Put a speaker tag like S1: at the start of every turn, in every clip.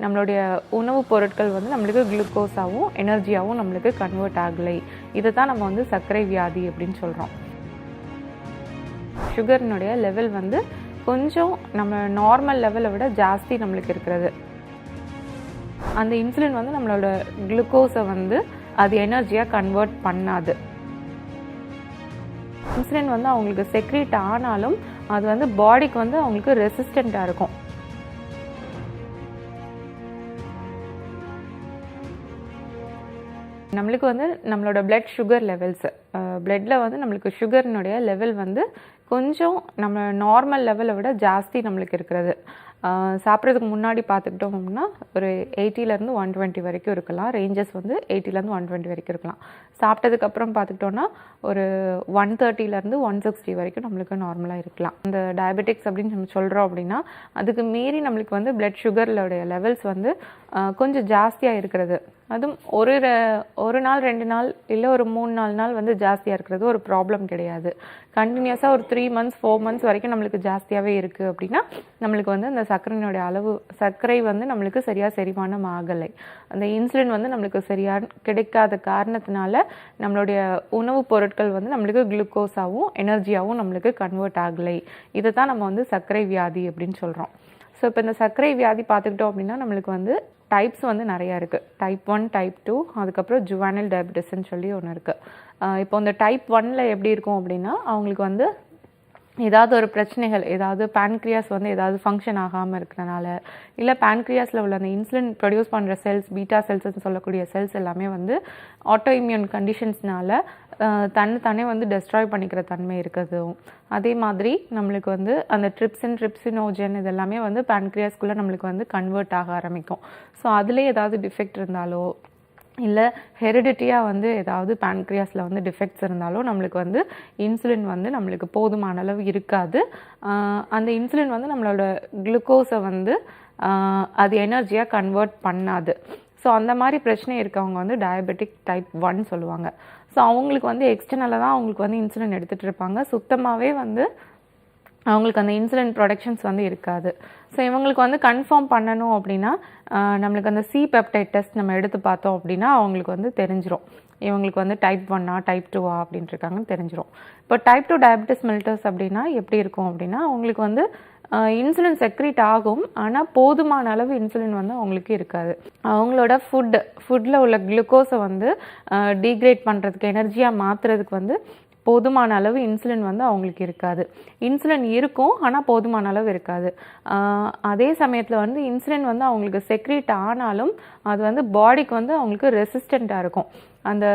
S1: நம்மளுடைய உணவுப் பொருட்கள் வந்து நம்மளுக்கு குளுக்கோஸாகவும் எனர்ஜியாகவும் நம்மளுக்கு கன்வெர்ட் ஆகலை. இதை தான் நம்ம வந்து சர்க்கரை வியாதி அப்படின்னு சொல்கிறோம் சுகர்னுடைய லெவல் வந்து கொஞ்சம் நம்ம நார்மல் லெவலை விட ஜாஸ்தி நம்மளுக்கு இருக்கிறது. அந்த இன்சுலின் வந்து நம்மளோட குளுக்கோஸை வந்து அது எனர்ஜியாக கன்வெர்ட் பண்ணாது. இன்சுலின் வந்து அவங்களுக்கு செக்ரேட் ஆனாலும் அது வந்து பாடிக்கு வந்து அவங்களுக்கு ரெசிஸ்டண்ட்டாக இருக்கும். நம்மளுக்கு வந்து நம்மளோட பிளட் சுகர் லெவல்ஸ் பிளட்டில் வந்து நம்மளுக்கு சுகர்னுடைய லெவல் வந்து கொஞ்சம் நம்ம நார்மல் லெவலை விட ஜாஸ்தி நம்மளுக்கு இருக்கிறது. சாப்பிட்றதுக்கு முன்னாடி பார்த்துக்கிட்டோம் அப்படின்னா ஒரு எயிட்டிலேருந்து ஒன் டுவெண்ட்டி வரைக்கும் இருக்கலாம். ரேஞ்சஸ் வந்து எயிட்டிலேருந்து ஒன் டுவெண்ட்டி வரைக்கும் இருக்கலாம். சாப்பிட்டதுக்கப்புறம் பார்த்துக்கிட்டோன்னா ஒரு ஒன் தேர்ட்டிலேருந்து ஒன் சிக்ஸ்டி வரைக்கும் நம்மளுக்கு நார்மலாக இருக்கலாம். இந்த டயபெட்டிக்ஸ் அப்படின்னு நம்ம சொல்கிறோம் அப்படின்னா அதுக்கு மீறி நம்மளுக்கு வந்து பிளட் சுகர்லோடைய லெவல்ஸ் வந்து கொஞ்சம் ஜாஸ்தியாக இருக்கிறது. அதுவும் ஒரு ஒரு நாள் ரெண்டு நாள் இல்லை ஒரு மூணு நாலு நாள் வந்து ஜாஸ்தியாக இருக்கிறது ஒரு ப்ராப்ளம் கிடையாது. கண்டினியூஸாக ஒரு த்ரீ மந்த்ஸ் ஃபோர் மந்த்ஸ் வரைக்கும் நம்மளுக்கு ஜாஸ்தியாகவே இருக்குது அப்படின்னா நம்மளுக்கு வந்து அந்த சர்க்கரையினுடைய அளவு சர்க்கரை வந்து நம்மளுக்கு சரியாக செரிமானம் ஆகலை. அந்த இன்சுலின் வந்து நம்மளுக்கு சரியாக கிடைக்காத காரணத்தினால நம்மளுடைய உணவுப் பொருட்கள் வந்து நம்மளுக்கு குளுக்கோஸாகவும் எனர்ஜியாகவும் நம்மளுக்கு கன்வெர்ட் ஆகலை. இதை தான் நம்ம வந்து சர்க்கரை வியாதி அப்படின்னு சொல்கிறோம் ஸோ இப்போ இந்த சர்க்கரை வியாதி பார்த்துக்கிட்டோம் அப்படின்னா நம்மளுக்கு வந்து டைப்ஸ் வந்து நிறையா இருக்குது டைப் ஒன் டைப் டூ அதுக்கப்புறம் ஜுவானல் டயபிட்டிஸ்ன்னு சொல்லி ஒன்று இருக்குது இப்போ இந்த டைப் ஒனில் எப்படி இருக்கும் அப்படின்னா அவங்களுக்கு வந்து ஏதாவது ஒரு பிரச்சனைகள் ஏதாவது பேன்க்ரியாஸ் வந்து ஏதாவது ஃபங்க்ஷன் ஆகாமல் இருக்கிறனால இல்லை பேன்க்ரியாஸில் உள்ள அந்த இன்சுலின் ப்ரொடியூஸ் பண்ணுற செல்ஸ் பீட்டா செல்ஸ்னு சொல்லக்கூடிய செல்ஸ் எல்லாமே வந்து ஆட்டோ இம்யூன் கண்டிஷன்ஸ்னால தன்னை தானே வந்து டெஸ்ட்ராய் பண்ணிக்கிற தன்மை இருக்கிறதும் அதே மாதிரி நம்மளுக்கு வந்து அந்த ட்ரிப்ஸின் ட்ரிப்ஸினோஜன் இதெல்லாமே வந்து பேன்க்ரியாஸ்குள்ளே நம்மளுக்கு வந்து கன்வெர்ட் ஆக ஆரம்பிக்கும். ஸோ அதிலே ஏதாவது டிஃபெக்ட் இருந்தாலோ இல்லை ஹெரிடிட்டியாக வந்து ஏதாவது pancreasல வந்து டிஃபெக்ட்ஸ் இருந்தாலும் நம்மளுக்கு வந்து இன்சுலின் வந்து நம்மளுக்கு போதுமான அளவு இருக்காது. அந்த இன்சுலின் வந்து நம்மளோட குளுக்கோஸை வந்து அது எனர்ஜியாக கன்வெர்ட் பண்ணாது. ஸோ அந்த மாதிரி பிரச்சனை இருக்கவங்க வந்து டயபெட்டிக் டைப் ஒன் சொல்லுவாங்க. ஸோ அவங்களுக்கு வந்து எக்ஸ்டர்னலாக தான் அவங்களுக்கு வந்து இன்சுலின் எடுத்துகிட்டு இருப்பாங்க. சுத்தமாகவே வந்து அவங்களுக்கு அந்த இன்சுலின் ப்ரொடக்ஷன்ஸ் வந்து இருக்காது. ஸோ இவங்களுக்கு வந்து கன்ஃபார்ம் பண்ணணும் அப்படின்னா நம்மளுக்கு அந்த சி பெப்டைட் டெஸ்ட் நம்ம எடுத்து பார்த்தோம் அப்படின்னா அவங்களுக்கு வந்து தெரிஞ்சிடும் இவங்களுக்கு வந்து டைப் ஒன்னா டைப் டூவா அப்படின்ட்டு இருக்காங்கன்னு தெரிஞ்சிடும் இப்போ டைப் டூ டயபெட்டிஸ் மில்டர்ஸ் அப்படின்னா எப்படி இருக்கும் அப்படின்னா அவங்களுக்கு வந்து இன்சுலின் செக்ரீட் ஆகும் ஆனால் போதுமான அளவு இன்சுலின் வந்து அவங்களுக்கு இருக்காது. அவங்களோட ஃபுட் ஃபுட்டில் உள்ள குளுக்கோஸை வந்து டீக்ரேட் பண்ணுறதுக்கு எனர்ஜியாக மாற்றுறதுக்கு வந்து போதுமான அளவு இன்சுலின் வந்து அவங்களுக்கு இருக்காது. இன்சுலின் இருக்கும் ஆனால் போதுமான அளவு இருக்காது. அதே சமயத்தில் வந்து இன்சுலின் வந்து அவங்களுக்கு செக்ரீட் ஆனாலும் அது வந்து பாடிக்கு வந்து அவங்களுக்கு ரெசிஸ்டண்ட்டாக இருக்கும். அந்த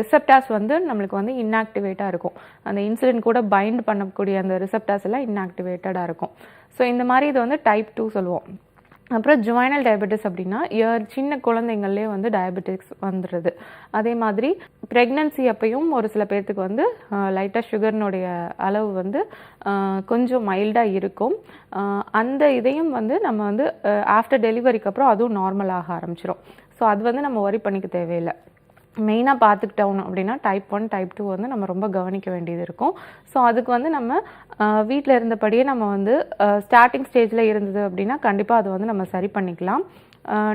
S1: ரிசெப்டாஸ் வந்து நம்மளுக்கு வந்து இன்ஆக்டிவேட்டாக இருக்கும். அந்த இன்சுலின் கூட பைண்ட் பண்ணக்கூடிய அந்த ரிசப்டாஸ் எல்லாம் இன்ஆக்டிவேட்டடாக இருக்கும். ஸோ இந்த மாதிரி இது வந்து டைப் டூ சொல்லுவோம். அப்புறம் ஜுவைனல் டயபெட்டிஸ் அப்படின்னா இயர் சின்ன குழந்தைங்கள்லேயே வந்து டயபெட்டிக்ஸ் வந்துடுது அதே மாதிரி ப்ரெக்னன்சி அப்பையும் ஒரு சில பேர்த்துக்கு வந்து லைட்டாக சுகர்னுடைய அளவு வந்து கொஞ்சம் மைல்டாக இருக்கும். அந்த இதையும் வந்து நம்ம வந்து ஆஃப்டர் டெலிவரிக்கு அப்புறம் அதுவும் நார்மல் ஆக ஆரம்பிச்சிடும் ஸோ அது வந்து நம்ம ஒரி பண்ணிக்க தேவையில்லை. மெயினாக பார்த்துக்கிட்டோம் அப்படின்னா டைப் ஒன் டைப் டூ வந்து நம்ம ரொம்ப கவனிக்க வேண்டியது இருக்கும். ஸோ அதுக்கு வந்து நம்ம வீட்டில் இருந்தபடியே நம்ம வந்து ஸ்டார்டிங் ஸ்டேஜில் இருந்தது அப்படின்னா கண்டிப்பாக அது வந்து நம்ம சரி பண்ணிக்கலாம்.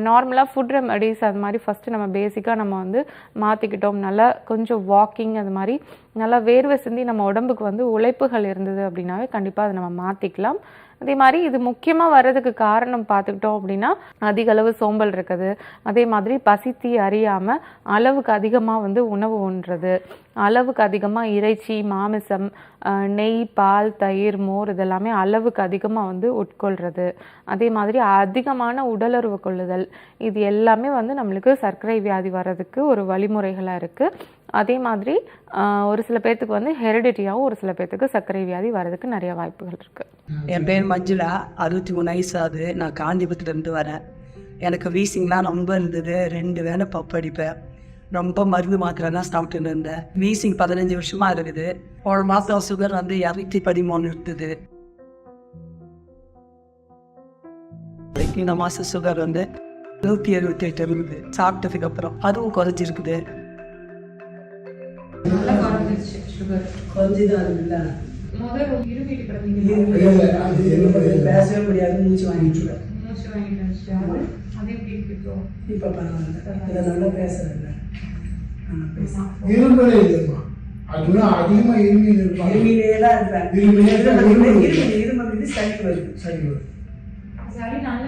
S1: நார்மலாக ஃபுட் ரெமடிஸ் அது மாதிரி ஃபஸ்ட்டு நம்ம பேசிக்காக நம்ம வந்து மாற்றிக்கிட்டோம் நல்லா கொஞ்சம் வாக்கிங் அது மாதிரி நல்லா வேர்வை சிந்தி நம்ம உடம்புக்கு வந்து உழைப்புகள் இருந்தது அப்படின்னாவே கண்டிப்பாக அதை நம்ம மாற்றிக்கலாம் அதே மாதிரி இது முக்கியமாக வர்றதுக்கு காரணம் பார்த்துக்கிட்டோம் அப்படின்னா அதிக அளவு சோம்பல் இருக்குது. அதே மாதிரி பசித்தி அறியாமல் அளவுக்கு அதிகமாக வந்து உணவு உண்றது. அளவுக்கு அதிகமாக இறைச்சி மாமிசம் நெய் பால் தயிர் மோர் இதெல்லாமே அளவுக்கு அதிகமாக வந்து உட்கொள்கிறது அதே மாதிரி அதிகமான உடலுறவு கொள்ளுதல். இது எல்லாமே வந்து நம்மளுக்கு சர்க்கரை வியாதி வர்றதுக்கு ஒரு வழிமுறைகளாக இருக்குது அதே மாதிரி ஒரு சில பேர்த்துக்கு வந்து ஹெரிடிட்டியாகவும் ஒரு சில பேர்த்துக்கு சர்க்கரை வியாதி வர்றதுக்கு நிறைய வாய்ப்புகள் இருக்குது
S2: என் பேர் மஞ்சுளா. அறுபத்தி மூணு வயசு ஆகுது. நான் காஞ்சிபுரத்துலேருந்து வரேன். எனக்கு வீசிங்லாம் ரொம்ப இருந்தது. ரெண்டு வேலை பப்படிப்பேன் ரொம்ப மருந்து மாத்திரை தான் சாப்பிட்டுன்னு இருந்தேன். வீசிங் பதினஞ்சு வருஷமாக இருக்குது. ஒரு மாதம் சுகர் வந்து இரநூத்தி பதிமூணு இருந்தது. இந்த மாதம் சுகர் வந்து நூற்றி எழுபத்தி எட்டு இருந்தது. சாப்பிட்டதுக்கு அப்புறம் அதுவும் குறைஞ்சிருக்குது. குறைஞ்சிதான் இருக்குல்ல பேசவே முடியாது மூச்சு வாங்கிட்டு
S1: வாங்கிட்டு வந்துட்டாரு அது எப்படி இருக்கு இப்போ?
S2: பரவாயில்ல. நல்லா பேசுறேன்.
S3: இருமலே இல்லைம்மா அதுதான் அதிகமா இருமையில் இருப்பாங்க
S2: இருமிலே தான் இருப்பேன். வந்து சளி வருது.
S3: வரும்
S1: சளி நல்லா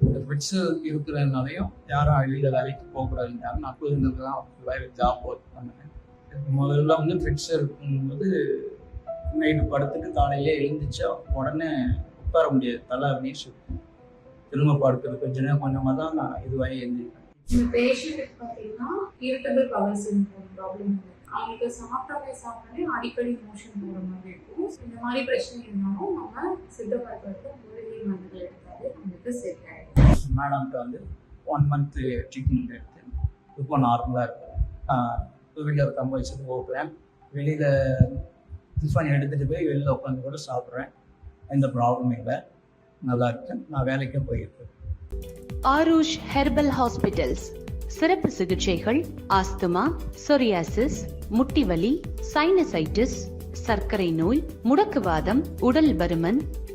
S4: இந்த ஃபிட்ஸு இருக்கிறதுனாலையும் யாரும் வெளியில் வேலைக்கு போகக்கூடாதுன்றாங்க நான் குழந்தைங்களுக்கு தான் வேலை ஜாப் ஒர்க் பண்ணேன் முதல்ல வந்து ஃபிட்ஸ் இருக்கும்போது நைட்டு படுத்துட்டு காலையிலே எழுந்திரிச்சா உடனே உட்கார முடியாது. தலை அப்படியே சுற்றும் திரும்ப படுக்கிறது கொஞ்ச நேரம் கொஞ்சமாக தான் நான் இதுவாகி எழுந்திருக்கேன்
S5: இந்த பேஷண்ட்டுக்கு பார்த்தீங்கன்னா இரிட்டபிள் பவர் சிண்ட்ரோம் ப்ராப்ளம் அவங்களுக்கு சாப்பிட்டாலே சாப்பிட்டாலே அடிக்கடி மோஷன் போகிற மாதிரி இருக்கும். இந்த மாதிரி பிரச்சனை இருந்தாலும் நம்ம சித்த மருத்துவத்தை மூலிகை மருந்துகள் எடுக்கலாம் எடுத்தாலே உங்களுக்கு செட் ஆகிடும்
S4: மேடம்கிட்ட வந்து ஒன் மந்த்து ட்ரீட்மெண்ட் எடுத்து இப்போ நார்மலாக இருக்கேன் டூ வீலர் கம்ப வச்சுட்டு போகிறேன் வெளியில் டிஃபன் எடுத்துகிட்டு போய் வெளியில் உட்காந்து கூட சாப்பிட்றேன். எந்த ப்ராப்ளமும் இல்லை. நல்லா இருக்கேன். நான் வேலைக்கே போயிருக்கேன்.
S6: ஆரூஷ் ஹெர்பல் ஹாஸ்பிட்டல்ஸ் சிறப்பு சிகிச்சைகள் ஆஸ்துமா சொரியாசிஸ் முட்டிவலி சைனசைட்டிஸ் சர்க்கரை நோய் முடக்குவாதம் உடல் பருமன்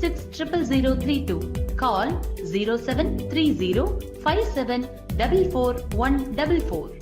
S6: 600032. Call zero seven three zero five seven double four one double four.